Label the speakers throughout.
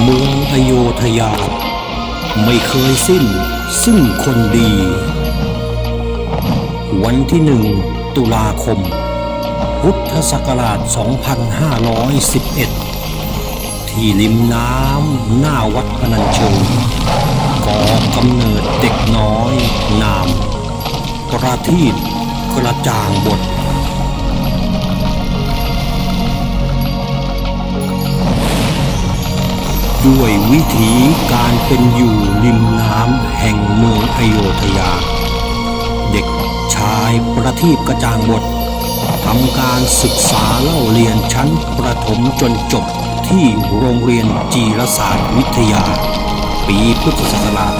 Speaker 1: เมือโยธยา ไม่เคยสิ้นซึ่งคนดี วันที่หนึ่งตุลาคม พุทธศักราช 2511 ที่ริมน้ำหน้าวัดพนัญเชิงก่อกำเนิดเด็กน้อยนาม ประทีปกระจ่างบท ด้วยวิถีการเป็นอยู่ริมน้ำแห่งเมืองอโยธยา เด็กชายประทีปกระจ่างบททำการศึกษาเล่าเรียนชั้นประถมจนจบที่โรงเรียนจีรศาสตร์วิทยา ปีพุทธศักราช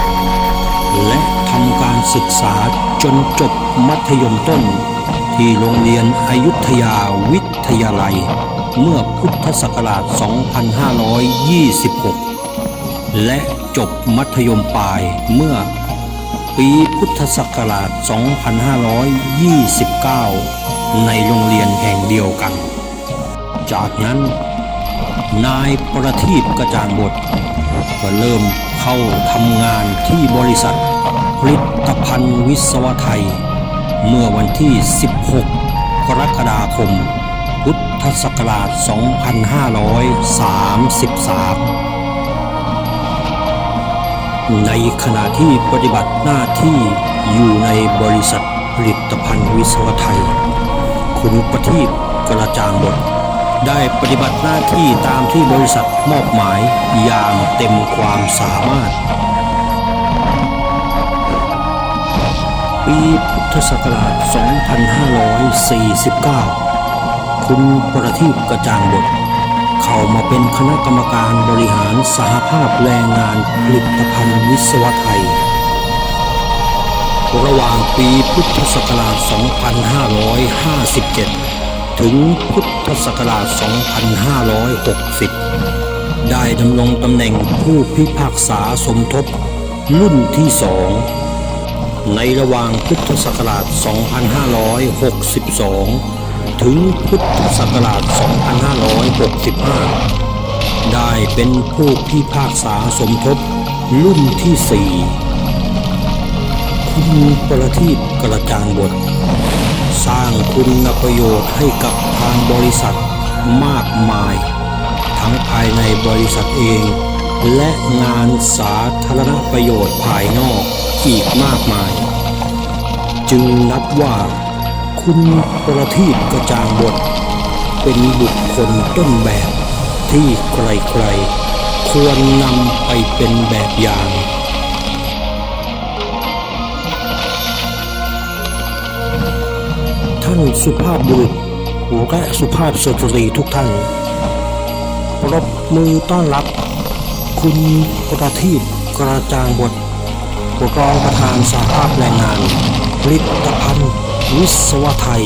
Speaker 1: 2523 และทำการศึกษาจนจบมัธยมต้น ที่โรงเรียนอยุธยาวิทยาลัย เมื่อพุทธศักราช 2526 และจบมัธยมปลายเมื่อปีพุทธศักราช 2529 ในโรงเรียนแห่งเดียวกัน จากนั้น นายประทีปกระจางบทก็เริ่มเข้าทำงานที่บริษัทผลิตภัณฑ์วิศวไทย เมื่อวันที่ 16 กรกฎาคม พุทธศักราช 2533 ในขณะที่ปฏิบัติหน้าที่อยู่ในบริษัทผลิตภัณฑ์วิศวไทย คุณประทีปกระจางบทได้ปฏิบัติหน้าที่ตามที่บริษัทมอบหมายอย่างเต็มความสามารถ ปีพุทธศักราช 2549 คุณประทีปกระจ่างบทเข้ามาเป็นคณะกรรมการบริหารสหภาพแรงงานผลิตภัณฑ์วิศวไทย ระหว่างปีพุทธศักราช 2557 ถึงพุทธศักราช 2560 ได้ดำรงตำแหน่งผู้พิพากษาสมทบรุ่นที่สองในระหว่างพุทธศักราช 2562 ถึงพุทธศักราช 2565 ได้เป็นผู้พิพากษาสมทบรุ่นที่สี่คุณประทีปกระจางบท สร้างคุณประโยชน์ให้กับทางบริษัทมากมาย ทั้งภายในบริษัทเอง และงานสาธารณประโยชน์ภายนอกอีกมากมาย จึงนับว่า คุณประทีปกระจางบท เป็นบุคคลต้นแบบที่ใครๆ ควรนำไปเป็นแบบอย่างท่านสุภาพบุรุษและสุภาพสตรีทุกท่านปรบมือต้อนรับ คุณประทีปกระจางบทรองประธานสหภาพแรงงานผลิตภัณฑ์ วิศวไทย